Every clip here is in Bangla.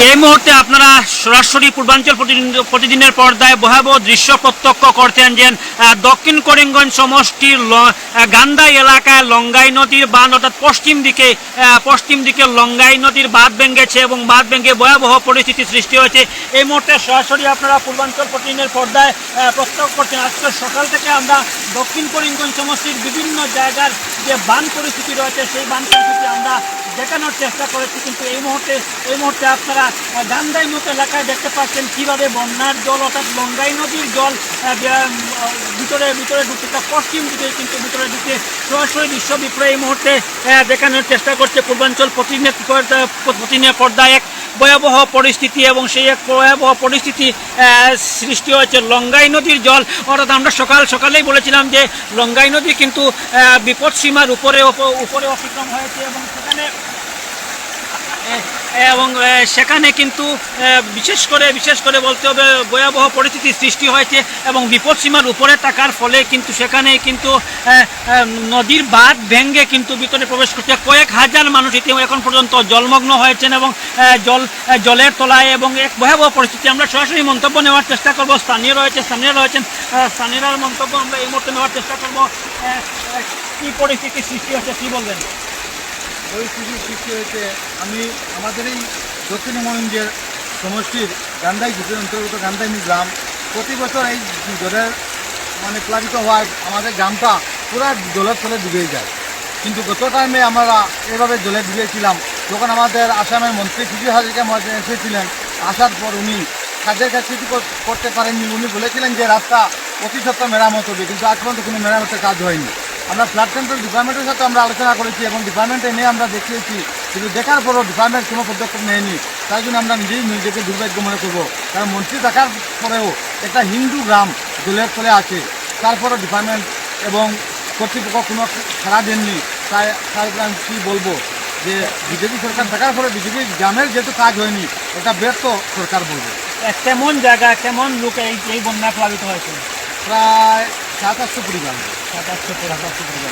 এই মুহূর্তে আপনারা সরাসরি পূর্বাঞ্চল প্রতিদিন- প্রতিদিনের পর্দায় ভয়াবহ দৃশ্য প্রত্যক্ষ করছেন যে দক্ষিণ করিমগঞ্জ সমষ্টির গান্দাই এলাকায় লঙ্গাই নদীর বাঁধ, অর্থাৎ পশ্চিম দিকে পশ্চিম দিকে লঙ্গাই নদীর বাঁধ ভেঙেছে এবং বাঁধ ভেঙে ভয়াবহ পরিস্থিতি সৃষ্টি হয়েছে। এই মুহূর্তে সরাসরি আপনারা পূর্বাঞ্চল প্রতিদিনের পর্দায় প্রত্যক্ষ করছেন। আজকে সকাল থেকে আমরা দক্ষিণ করিমগঞ্জ সমষ্টির বিভিন্ন জায়গার যে বান পরিস্থিতি রয়েছে, সেই বান পরিস্থিতি আমরা দেখানোর চেষ্টা করেছি কিন্তু এই মুহূর্তে এই মুহূর্তে আপনারা গান্দাই মতো এলাকায় দেখতে পাচ্ছেন কীভাবে বন্যার জল অর্থাৎ গঙ্গাই নদীর জল ভিতরে ভিতরে ঢুকছে তা পশ্চিম দিকে কিন্তু ভিতরে ঢুকে সরাসরি দৃশ্য বিপ্লব এই মুহূর্তে দেখানোর চেষ্টা করছে পূর্বাঞ্চল প্রতিদিনের পর্দা- এক ভয়াবহ পরিস্থিতি এবং সেই এক ভয়াবহ পরিস্থিতি সৃষ্টি হয়েছে লঙ্গাই নদীর জল। অর্থাৎ আমরা সকাল সকালেই বলেছিলাম যে লঙ্গাই নদী কিন্তু আহ, বিপদ সীমার উপরে উপ- উপরে অতিক্রম হয়েছে এবং এবং সেখানে কিন্তু বিশেষ করে বিশেষ করে বলতে হবে ভয়াবহ পরিস্থিতি সৃষ্টি হয়েছে এবং বিপদ সীমার উপরে থাকার ফলে কিন্তু সেখানে কিন্তু নদীর বাঁধ ভেঙ্গে কিন্তু ভিতরে প্রবেশ করছে। কয়েক হাজার মানুষ ইতিমধ্যে এখন পর্যন্ত জলমগ্ন হয়েছেন এবং জল জলের তলায় এবং এক ভয়াবহ পরিস্থিতি। আমরা সরাসরি মন্তব্য নেওয়ার চেষ্টা করব। স্থানীয় রয়েছে স্থানীয় রয়েছেন। এ, স্থানীয়রার মন্তব্য আমরা এই মুহূর্তে নেওয়ার চেষ্টা করব। কী পরিস্থিতি সৃষ্টি হচ্ছে কী বলবেন? পরিস্থিতির সৃষ্টি হয়েছে, আমি আমাদের এই দক্ষিণ দক্ষিণগঞ্জের সমষ্টির গান্ধাই জেলার অন্তর্গত গান্ধাইনি গ্রাম প্রতি বছর এই জলের মানে প্লাবিত হওয়ায় আমাদের গ্রামটা পুরো জলের ফলে ডুবে যায়। কিন্তু গত টাইমে আমরা এভাবে জলে ডুবেছিলাম। যখন আমাদের আসামের মন্ত্রী ফিজি হাজিকা এসেছিলেন, আসার পর উনি কাজের কাজ কিছু করতে পারেননি। উনি বলেছিলেন যে রাস্তা অতি সত্ত্বর মেরামত হবে, কিন্তু আজ পর্যন্ত কোনো মেরামতের কাজ হয়নি। আমরা ফ্লাড কন্ট্রোল ডিপার্টমেন্টের সাথে আমরা আলোচনা করেছি এবং ডিপার্টমেন্টে নিয়ে আমরা দেখিয়েছি কিন্তু দেখার পরও ডিপার্টমেন্ট কোনো পদক্ষেপ নেয়নি। তাই জন্য আমরা নিজেই নিজেকে দুর্ভাগ্য মনে করব। কারণ মন্ত্রী থাকার পরেও একটা হিন্দু গ্রাম দলের ফলে আছে। তারপরও ডিপার্টমেন্ট এবং কর্তৃপক্ষ কোনো সাড়া দেননি। তাই তার উপরে আমি কী বলব? যে বিজেপি সরকার থাকার পরে বিজেপি গ্রামের যেহেতু কাজ হয়নি এটা ব্যর্থ সরকার বলব। কেমন জায়গা কেমন লোক এই এই বন্যা প্লাবিত হয়েছে? প্রায় সাত আটশো পরিবার পরিবার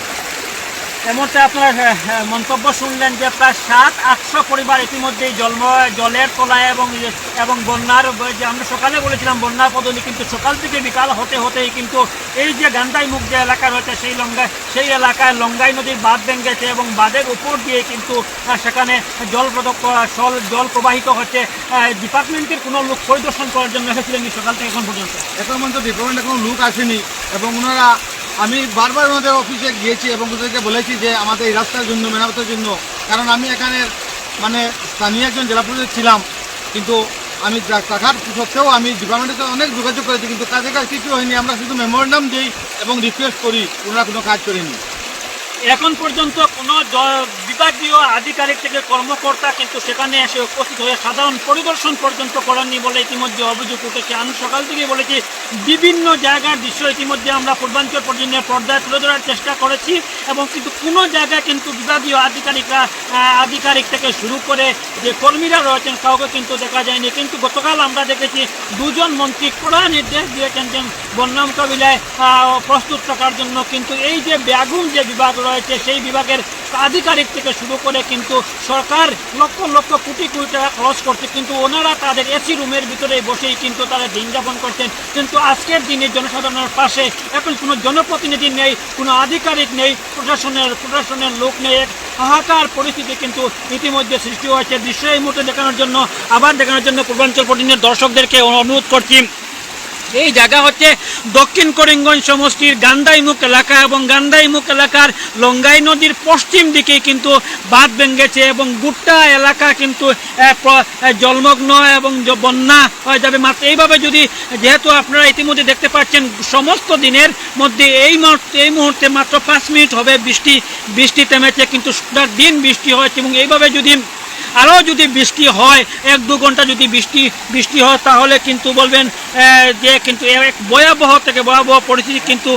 এর আপনার আহ, আহ, মন্তব্য শুনলেন যে প্রায় সাত আটশো পরিবার ইতিমধ্যেই জন্ম জলের তলায় এবং এবং বন্যার যে আমরা সকালে বলেছিলাম বন্যার পদ্ধতি কিন্তু সকাল থেকে বিকাল হতে হতেই কিন্তু এই যে গান্ধাই মুখ যে এলাকা রয়েছে সেই লঙ্গাই সেই এলাকায় লঙ্গাই নদীর বাঁধ ভেঙেছে এবং বাঁধের উপর দিয়ে কিন্তু সেখানে জল জল জল প্রবাহিত হচ্ছে ডিপার্টমেন্টের কোনো লোক পরিদর্শন করার জন্য এসেছিলেন সকাল থেকে এখন পর্যন্ত। এখন পর্যন্ত ডিপার্টমেন্টে কোনো লোক আসেনি এবং ওনারা আমি বারবার ওনাদের অফিসে গিয়েছি এবং ওদেরকে বলেছি যে আমাদের এই রাস্তার জন্য, মেরামতের জন্য। কারণ আমি এখানে মানে স্থানীয় একজন জেলা পরিষদ ছিলাম, কিন্তু আমি টাকার সত্ত্বেও আমি ডিপার্টমেন্টের সাথে অনেক যোগাযোগ করেছি, কিন্তু কাজে কাজ কিছু হয়নি। আমরা শুধু মেমোরেন্ডাম দিই এবং রিকোয়েস্ট করি, ওনারা কোনো কাজ করেনি। এখন পর্যন্ত কোনো বিভাগীয় আধিকারিক থেকে কর্মকর্তা কিন্তু সেখানে এসে উপস্থিত হয়ে সাধারণ পরিদর্শন পর্যন্ত করেননি বলে ইতিমধ্যে অভিযোগ উঠেছে। আমি সকাল থেকে বলেছি, বিভিন্ন জায়গার দৃশ্য ইতিমধ্যে আমরা পূর্বাঞ্চল পর্যন্ত পর্দায় তুলে ধরার চেষ্টা করেছি এবং কিন্তু কোনো জায়গায় কিন্তু বিভাগীয় আধিকারিকরা আধিকারিক থেকে শুরু করে যে কর্মীরা রয়েছেন কাউকে কিন্তু দেখা যায়নি। কিন্তু গতকাল আমরা দেখেছি দুজন মন্ত্রী কড়া নির্দেশ দিয়েছেন যে বন্যা মোকাবিলায় প্রস্তুত থাকার জন্য। কিন্তু এই যে ব্যাগুন যে বিভাগ রয়েছে, সেই বিভাগের আধিকারিক থেকে শুরু করে কিন্তু সরকার লক্ষ লক্ষ কোটি কোটি টাকা খরচ করছে, কিন্তু ওনারা তাদের এসি রুমের ভিতরে বসেই কিন্তু তারা দিন যাপন করছেন। কিন্তু আজকের দিনে জনসাধারণের পাশে এখন কোনো জনপ্রতিনিধি নেই, কোনো আধিকারিক নেই, প্রশাসনের প্রশাসনের লোক নেই। হাহাকার পরিস্থিতি কিন্তু ইতিমধ্যে সৃষ্টি হয়েছে। দৃশ্য এই মুহূর্তে দেখানোর জন্য, আবার দেখানোর জন্য পূর্বাঞ্চল প্রতিনিধির দর্শকদেরকে অনুরোধ করছি। এই জায়গা হচ্ছে দক্ষিণ করিমগঞ্জ সমষ্টির গান্দাইমুখ এলাকা এবং গান্দাইমুখ এলাকার লঙ্গাই নদীর পশ্চিম দিকে কিন্তু বাঁধ ভেঙেছে এবং গোটা এলাকা কিন্তু জলমগ্ন এবং বন্যা হয়ে যাবে মাত্র। এইভাবে যদি, যেহেতু আপনারা ইতিমধ্যে দেখতে পাচ্ছেন, সমস্ত দিনের মধ্যে এই মুহূর্তে এই মুহূর্তে মাত্র পাঁচ মিনিট হবে বৃষ্টি বৃষ্টি থেমেছে, কিন্তু দিন বৃষ্টি হয়েছে এবং এইভাবে যদি আরও যদি বৃষ্টি হয়, এক দু ঘণ্টা যদি বৃষ্টি বৃষ্টি হয়, তাহলে কিন্তু বলবেন যে কিন্তু এক ভয়াবহ থেকে ভয়াবহ পরিস্থিতি কিন্তু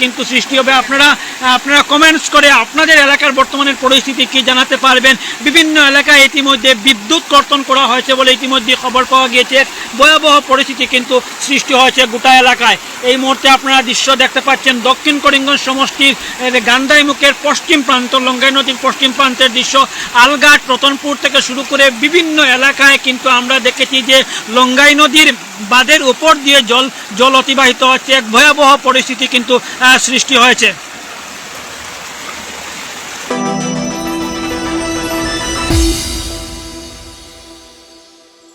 কিন্তু সৃষ্টি হবে। আপনারা আপনারা কমেন্টস করে আপনাদের এলাকার বর্তমানের পরিস্থিতি কি জানাতে পারবেন? বিভিন্ন এলাকায় ইতিমধ্যে বিদ্যুৎ কর্তন করা হয়েছে বলে ইতিমধ্যে খবর পাওয়া গিয়েছে। ভয়াবহ পরিস্থিতি কিন্তু সৃষ্টি হয়েছে গোটা এলাকায়। এই মুহূর্তে আপনারা দৃশ্য দেখতে পাচ্ছেন, দক্ষিণ করিমগঞ্জ সমষ্টির গান্ধাই মুখের পশ্চিম প্রান্ত, লঙ্গাই নদীর পশ্চিম প্রান্তের দৃশ্য। আলঘাট রতনপুর থেকে শুরু করে বিভিন্ন এলাকায় কিন্তু আমরা দেখেছি যে লঙ্গাই নদীর বাঁধের উপর দিয়ে জল জল অতিবাহিত হচ্ছে, এক ভয়াবহ পরিস্থিতি কিন্তু সৃষ্টি হয়েছে।